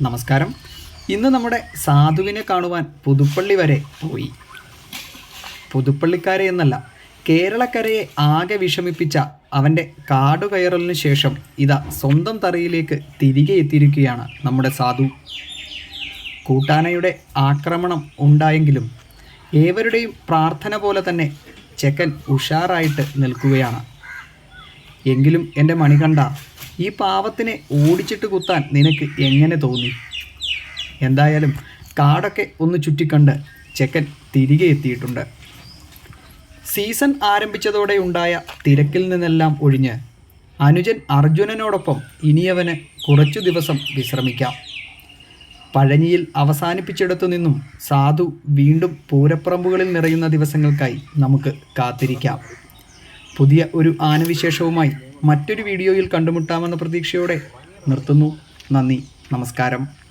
നമസ്കാരം. ഇന്ന് നമ്മുടെ സാധുവിനെ കാണുവാൻ പുതുപ്പള്ളി വരെ പോയി. പുതുപ്പള്ളിക്കാരെ എന്നല്ല കേരളക്കരയെ ആകെ വിഷമിപ്പിച്ച അവന്റെ കാടുകയറലിനു ശേഷം ഇതാ സ്വന്തം തറയിലേക്ക് തിരികെ എത്തിയിരിക്കുകയാണ് നമ്മുടെ സാധു. കൂട്ടാനയുടെ ആക്രമണം ഉണ്ടായെങ്കിലും ഏവരുടെയും പ്രാർത്ഥന പോലെ തന്നെ ചെക്കൻ ഉഷാറായിട്ട് നിൽക്കുകയാണ്. എങ്കിലും എന്റെ മണികണ്ഠ ഈ പാവത്തിനെ ഓടിച്ചിട്ട് കുത്താൻ നിനക്ക് എങ്ങനെ തോന്നി? എന്തായാലും കാടൊക്കെ ഒന്ന് ചുറ്റിക്കണ്ട് ചെക്കൻ തിരികെ എത്തിയിട്ടുണ്ട്. സീസൺ ആരംഭിച്ചതോടെ ഉണ്ടായ തിരക്കിൽ നിന്നെല്ലാം ഒഴിഞ്ഞ് അനുജൻ അർജുനനോടൊപ്പം ഇനിയവന് കുറച്ചു ദിവസം വിശ്രമിക്കാം. പഴനിയിൽ അവസാനിപ്പിച്ചിടത്തു നിന്നും സാധു വീണ്ടും പൂരപ്പറമ്പുകളിൽ നിറയുന്ന ദിവസങ്ങൾക്കായി നമുക്ക് കാത്തിരിക്കാം. പുതിയ ഒരു ആനവിശേഷവുമായി മറ്റൊരു വീഡിയോയിൽ കണ്ടുമുട്ടാമെന്ന പ്രതീക്ഷയോടെ നിർത്തുന്നു. നന്ദി. നമസ്കാരം.